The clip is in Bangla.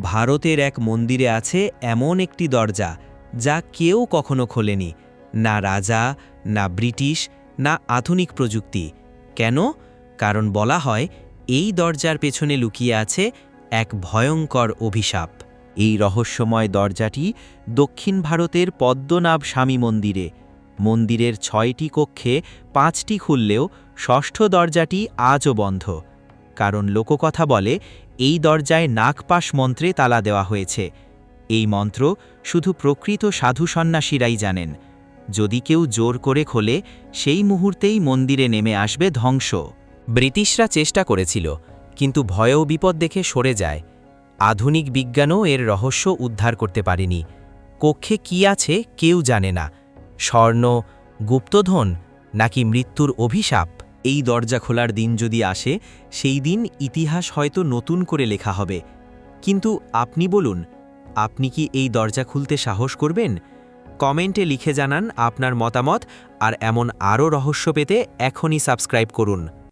ভারতের এক মন্দিরে আছে এমন একটি দরজা যা কেউ কখনো খোলেনি, না রাজা, না ব্রিটিশ, না আধুনিক প্রযুক্তি। কেন? কারণ বলা হয়, এই দরজার পেছনে লুকিয়ে আছে এক ভয়ঙ্কর অভিশাপ। এই রহস্যময় দরজাটি দক্ষিণ ভারতের পদ্মনাভ স্বামী মন্দিরে। মন্দিরের ছয়টি কক্ষে পাঁচটি খুললেও ষষ্ঠ দরজাটি আজও বন্ধ। কারণ লোককথা বলে, এই দরজায় নাগপাশ মন্ত্রে তালা দেওয়া হয়েছে। এই মন্ত্র শুধু প্রকৃত সাধু সন্ন্যাসীরাই জানেন। যদি কেউ জোর করে খোলে, সেই মুহূর্তেই মন্দিরে নেমে আসবে ধ্বংস। ব্রিটিশরা চেষ্টা করেছিল, কিন্তু ভয় ও বিপদ দেখে সরে যায়। আধুনিক বিজ্ঞানও এর রহস্য উদ্ধার করতে পারেনি। কক্ষে কি আছে কেউ জানে না। স্বর্ণ, গুপ্তধন নাকি মৃত্যুর অভিশাপ? এই দরজা খোলার দিন যদি আসে, সেই দিন ইতিহাস হয়তো নতুন করে লেখা হবে। কিন্তু আপনি বলুন, আপনি কি এই দরজা খুলতে সাহস করবেন? কমেন্টে লিখে জানান আপনার মতামত, আর এমন আরও রহস্য পেতে এখনই সাবস্ক্রাইব করুন।